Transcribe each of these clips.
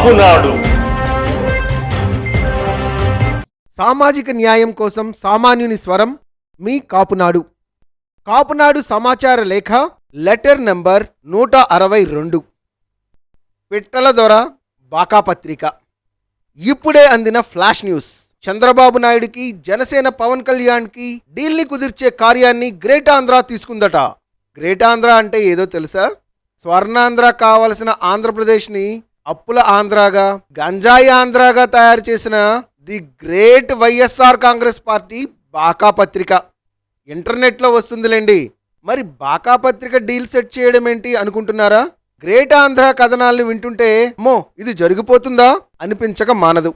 కాపునాడు సామాజిక న్యాయం కోసం సామాన్యుని స్వరం మీ కాపునాడు. కాపునాడు సమాచార లేఖ లెటర్ నంబర్ నూట అరవై రెండు. పిట్టల దొర బాకాపత్రిక. ఇప్పుడే అందిన ఫ్లాష్ న్యూస్. చంద్రబాబు నాయుడికి జనసేన పవన్ కళ్యాణ్కి డీల్ని కుదిర్చే కార్యాన్ని గ్రేట్ ఆంధ్ర తీసుకుందట. గ్రేట్ ఆంధ్ర అంటే ఏదో తెలుసా? స్వర్ణాంధ్ర కావలసిన ఆంధ్రప్రదేశ్ని అప్పుల ఆంధ్రాగా గంజాయి ఆంధ్రాగా తయారు చేసిన the great YSR Congress party బాకా పత్రిక. ఇంటర్నెట్లో వస్తుందిలేండి. మరి బాకా పత్రిక డీల్ సెట్ చేయడం ఏంటి అనుకుంటున్నారా? గ్రేట్ ఆంధ్ర కథనాలను వింటుంటే అమ్మో ఇది జరిగిపోతుందా? అనిపించక మానదు.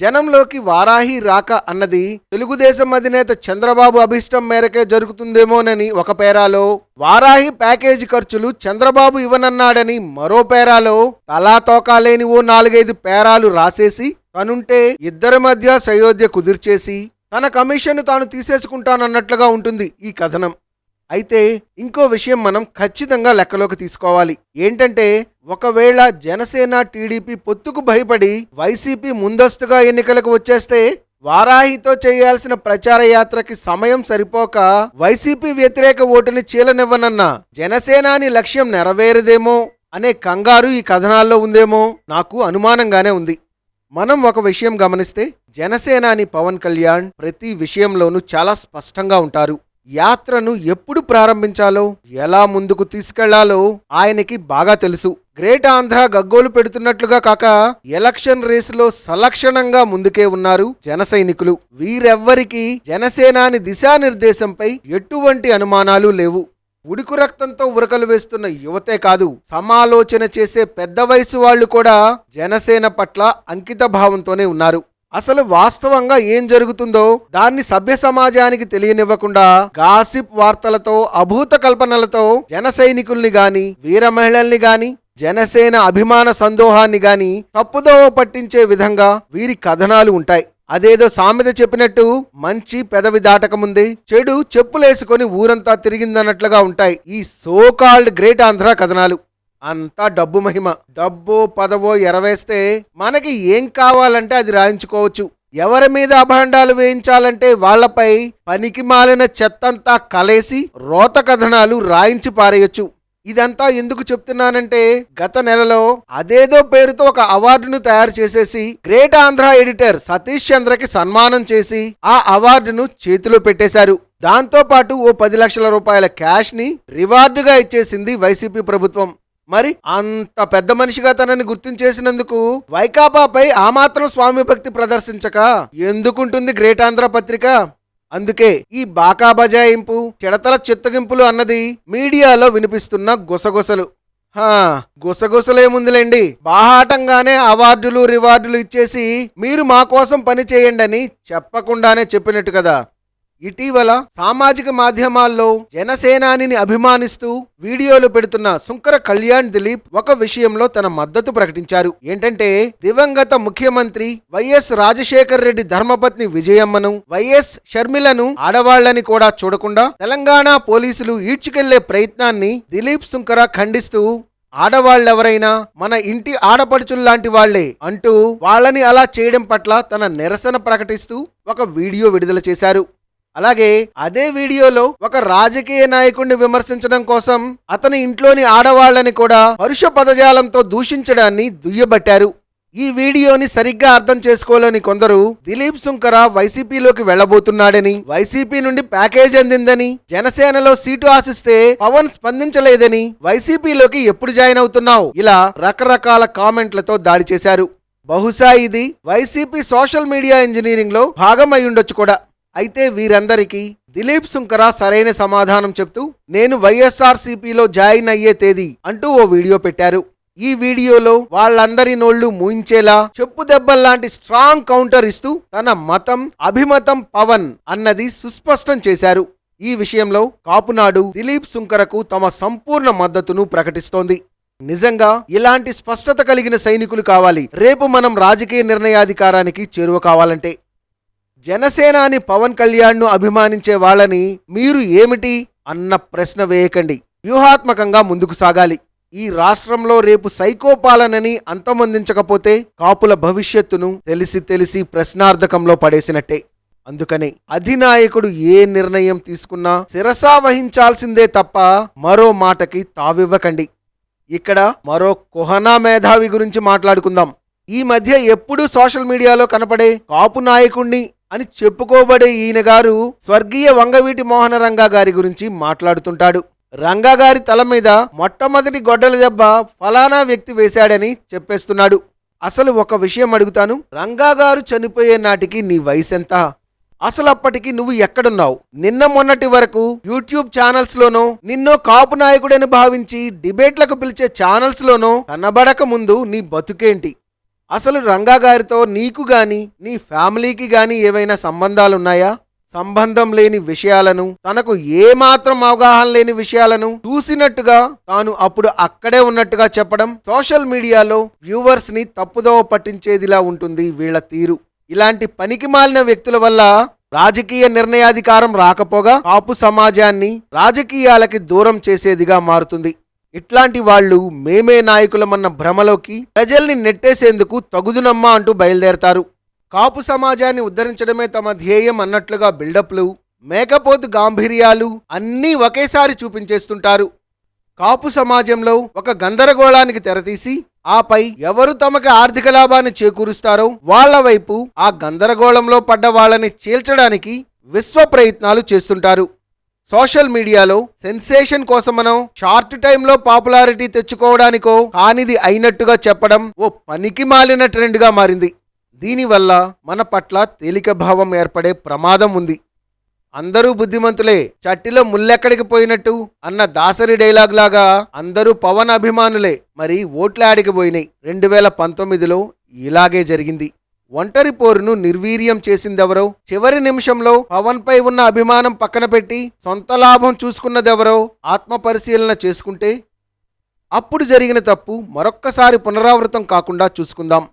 జనంలోకి వారాహి రాక అన్నది తెలుగుదేశం అధినేత చంద్రబాబు అభిష్టం మేరకే జరుగుతుందేమోనని ఒక పేరాలో వారాహి ప్యాకేజీ ఖర్చులు చంద్రబాబు ఇవ్వనన్నాడని మరో పేరాలో తలా తోకా లేని ఓ నాలుగైదు పేరాలు రాసేసి తనుంటే ఇద్దరి మధ్య సయోధ్య కుదిర్చేసి తన కమిషన్ తాను తీసేసుకుంటానన్నట్లుగా ఉంటుంది ఈ కథనం. అయితే ఇంకో విషయం మనం ఖచ్చితంగా లెక్కలోకి తీసుకోవాలి. ఏంటంటే ఒకవేళ జనసేన టీడీపీ పొత్తుకు భయపడి వైసీపీ ముందస్తుగా ఎన్నికలకు వచ్చేస్తే వారాహితో చేయాల్సిన ప్రచార యాత్రకి సమయం సరిపోక వైసీపీ వ్యతిరేక ఓటుని చీలనివ్వనన్న జనసేనాని లక్ష్యం నెరవేరదేమో అనే కంగారు ఈ కథనాల్లో ఉందేమో నాకు అనుమానంగానే ఉంది. మనం ఒక విషయం గమనిస్తే జనసేనాని పవన్ కళ్యాణ్ ప్రతి విషయంలోనూ చాలా స్పష్టంగా ఉంటారు. యాత్రను ఎప్పుడు ప్రారంభించాలో ఎలా ముందుకు తీసుకెళ్ళాలో ఆయనకి బాగా తెలుసు. గ్రేట్ ఆంధ్ర గగ్గోలు పెడుతున్నట్లుగా కాక ఎలక్షన్ రేసులో సలక్షణంగా ముందుకే ఉన్నారు జన సైనికులు. వీరెవ్వరికీ జనసేనాని దిశానిర్దేశంపై ఎటువంటి అనుమానాలు లేవు. ఉడుకు రక్తంతో ఉరకలు వేస్తున్న యువతే కాదు సమాలోచన చేసే పెద్ద వయసు వాళ్ళు కూడా జనసేన పట్ల అంకిత భావంతోనే ఉన్నారు. అసలు వాస్తవంగా ఏం జరుగుతుందో దాన్ని సభ్య సమాజానికి తెలియనివ్వకుండా గాసిప్ వార్తలతో అభూత కల్పనలతో జన సైనికుల్ని గాని వీర మహిళల్ని గాని జనసేన అభిమాన సందోహాన్ని గాని తప్పుదోవ పట్టించే విధంగా వీరి కథనాలు ఉంటాయి. అదేదో సామెత చెప్పినట్టు మంచి పెదవి దాటకముందే చెడు చెప్పులేసుకొని ఊరంతా తిరిగిందన్నట్లుగా ఉంటాయి ఈ సోకాల్డ్ గ్రేట్ ఆంధ్ర కథనాలు. అంతా డబ్బు మహిమ. డబ్బు పదవో ఎరవేస్తే మనకి ఏం కావాలంటే అది రాయించుకోవచ్చు. ఎవరి మీద అభాండాలు వేయించాలంటే వాళ్ళపై పనికి మాలిన చెత్తంతా కలేసి రోత కథనాలు రాయించి పారేయొచ్చు. ఇదంతా ఎందుకు చెప్తున్నానంటే గత నెలలో అదేదో పేరుతో ఒక అవార్డును తయారు చేసేసి గ్రేట్ ఆంధ్ర ఎడిటర్ సతీష్ చంద్రకి సన్మానం చేసి ఆ అవార్డును చేతిలో పెట్టేశారు. దాంతో పాటు ఓ పది లక్షల రూపాయల క్యాష్ని రివార్డుగా ఇచ్చేసింది వైసీపీ ప్రభుత్వం. మరి అంత పెద్ద మనిషిగా తనని గుర్తించేసినందుకు వైకాపాపై ఆ మాత్రం స్వామి భక్తి ప్రదర్శించక ఎందుకుంటుంది గ్రేట్ ఆంధ్ర పత్రిక? అందుకే ఈ బాకా బజాయింపు చిడతల చిత్తగింపులు అన్నది మీడియాలో వినిపిస్తున్న గుసగుసలు. హా గుసగుసలేముందిలేండి. బాహాటంగానే అవార్డులు రివార్డులు ఇచ్చేసి మీరు మా కోసం పని చేయండి అని చెప్పకుండానే చెప్పినట్టు కదా. ఇటీవల సామాజిక మాధ్యమాల్లో జనసేనానిని అభిమానిస్తూ వీడియోలు పెడుతున్న సుంకర కళ్యాణ్ దిలీప్ ఒక విషయంలో తన మద్దతు ప్రకటించారు. ఏంటంటే దివంగత ముఖ్యమంత్రి వైఎస్ రాజశేఖర్ రెడ్డి ధర్మపత్ని విజయమ్మను వైఎస్ షర్మిలను ఆడవాళ్ళని కూడా చూడకుండా తెలంగాణ పోలీసులు ఈడ్చుకెళ్ళే ప్రయత్నాన్ని దిలీప్ సుంకర ఖండిస్తూ ఆడవాళ్ళెవరైనా మన ఇంటి ఆడపడుచుల్లాంటి వాళ్ళే అంటూ వాళ్ళని అలా చేయడం పట్ల తన నిరసన ప్రకటిస్తూ ఒక వీడియో విడుదల చేశారు. అలాగే అదే వీడియోలో ఒక రాజకీయ నాయకుడిని విమర్శించడం కోసం అతని ఇంట్లోని ఆడవాళ్ళని కూడా పరుష పదజాలంతో దూషించడాన్ని దుయ్యబట్టారు. ఈ వీడియోని సరిగ్గా అర్థం చేసుకోలేని కొందరు దిలీప్ సుంకర వైసీపీలోకి వెళ్ళబోతున్నాడని వైసీపీ నుండి ప్యాకేజ్ అందిందని జనసేనలో సీటు ఆశిస్తే పవన్ స్పందించలేదని వైసీపీలోకి ఎప్పుడు జాయిన్ అవుతున్నావు? ఇలా రకరకాల కామెంట్లతో దాడి చేశారు. బహుశా ఇది వైసీపీ సోషల్ మీడియా ఇంజనీరింగ్లో భాగం ఉండొచ్చు కూడా. అయితే వీరందరికీ దిలీప్ సుంకర సరైన సమాధానం చెప్తూ నేను వైఎస్ఆర్సీపీలో జాయిన్ అయ్యే తేదీ అంటూ ఓ వీడియో పెట్టారు. ఈ వీడియోలో వాళ్ళందరి నోళ్ళు మూయించేలా చెప్పు దెబ్బల్లాంటి స్ట్రాంగ్ కౌంటర్ ఇస్తూ తన మతం అభిమతం పవన్ అన్నది సుస్పష్టం చేశారు. ఈ విషయంలో కాపునాడు దిలీప్ సుంకరకు తమ సంపూర్ణ మద్దతును ప్రకటిస్తోంది. నిజంగా ఇలాంటి స్పష్టత కలిగిన సైనికులు కావాలి. రేపు మనం రాజకీయ నిర్ణయాధికారానికి చేరువ కావాలంటే. జనసేనాని పవన్ కళ్యాణ్ను అభిమానించే వాళ్ళని మీరు ఏమిటి అన్న ప్రశ్న వేయకండి. వ్యూహాత్మకంగా ముందుకు సాగాలి. ఈ రాష్ట్రంలో రేపు సైకోపాలనని అంతమొందించకపోతే కాపుల భవిష్యత్తును తెలిసి తెలిసి ప్రశ్నార్థకంలో పడేసినట్టే. అందుకనే అధినాయకుడు ఏ నిర్ణయం తీసుకున్నా శిరసా వహించాల్సిందే తప్ప మరో మాటకి తావివ్వకండి. ఇక్కడ మరో కుహనా మేధావి గురించి మాట్లాడుకుందాం. ఈ మధ్య ఎప్పుడూ సోషల్ మీడియాలో కనపడే కాపు నాయకుణ్ణి అని చెప్పుకోబడే ఈయన గారు స్వర్గీయ వంగవీటి మోహన రంగా గారి గురించి మాట్లాడుతుంటాడు. రంగా గారి తల మీద మొట్టమొదటి గొడ్డల దెబ్బ ఫలానా వ్యక్తి వేశాడని చెప్పేస్తున్నాడు. అసలు ఒక విషయం అడుగుతాను రంగా గారు చనిపోయే నాటికి నీ వయసెంత? అసలు అప్పటికి నువ్వు ఎక్కడున్నావు? నిన్న మొన్నటి వరకు యూట్యూబ్ ఛానల్స్ లోనో నిన్నో కాపు నాయకుడని భావించి డిబేట్లకు పిలిచే ఛానల్స్ లోనో కనబడక ముందు నీ బతుకేంటి? అసలు రంగా గారితో నీకు గాని నీ ఫ్యామిలీకి గాని ఏవైనా సంబంధాలున్నాయా? సంబంధం లేని విషయాలను తనకు ఏమాత్రం అవగాహన లేని విషయాలను చూసినట్టుగా తాను అప్పుడు అక్కడే ఉన్నట్టుగా చెప్పడం సోషల్ మీడియాలో వ్యూవర్స్ని తప్పుదోవ పట్టించేదిలా ఉంటుంది వీళ్ళ తీరు. ఇలాంటి పనికి మాలిన వ్యక్తుల వల్ల రాజకీయ నిర్ణయాధికారం రాకపోగా కాపు సమాజాన్ని రాజకీయాలకి దూరం చేసేదిగా మారుతుంది. ఇట్లాంటి వాళ్ళు మేమే నాయకులమన్న భ్రమలోకి ప్రజల్ని నెట్టేసేందుకు తగుదునమ్మా అంటూ బయలుదేరతారు. కాపు సమాజాన్ని ఉద్ధరించడమే తమ ధ్యేయం అన్నట్లుగా బిల్డప్లు మేకపోతు గాంభీర్యాలు అన్నీ ఒకేసారి చూపించేస్తుంటారు. కాపు సమాజంలో ఒక గందరగోళానికి తెరతీసి ఆపై ఎవరు తమకి ఆర్థిక లాభాన్ని చేకూరుస్తారో వాళ్ళ వైపు ఆ గందరగోళంలో పడ్డ వాళ్ళని చీల్చడానికి విశ్వ ప్రయత్నాలు చేస్తుంటారు. సోషల్ మీడియాలో సెన్సేషన్ కోసం మనం షార్ట్ టైంలో పాపులారిటీ తెచ్చుకోవడానికో కానిది అయినట్టుగా చెప్పడం ఓ పనికి మాలిన ట్రెండ్గా మారింది. దీనివల్ల మన పట్ల తేలిక భావం ఏర్పడే ప్రమాదం ఉంది. అందరూ బుద్ధిమంతులే చట్టిలో ముల్లెక్కడికి పోయినట్టు అన్న దాసరి డైలాగ్ లాగా అందరూ పవన్ అభిమానులే మరి ఓట్లాడికి పోయినాయి. రెండు వేల పంతొమ్మిదిలో ఇలాగే జరిగింది. ఒంటరి పోరును నిర్వీర్యం చేసిందెవరో? చివరి నిమిషంలో పవన్ పై ఉన్న అభిమానం పక్కన పెట్టి సొంత లాభం చూసుకున్నదెవరో ఆత్మ పరిశీలన చేసుకుంటే? అప్పుడు జరిగిన తప్పు మరొక్కసారి పునరావృతం కాకుండా చూసుకుందాం.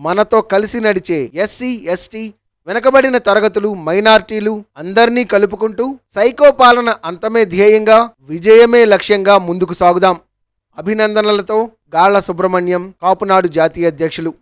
మనతో కలిసి నడిచే ఎస్సీ ఎస్టీ వెనకబడిన తరగతులు మైనార్టీలు అందర్నీ కలుపుకుంటూ సైకో పాలన అంతమే ధ్యేయంగా విజయమే లక్ష్యంగా ముందుకు సాగుదాం. అభినందనలతో గాళ్ళ సుబ్రహ్మణ్యం కాపునాడు జాతీయ అధ్యక్షులు.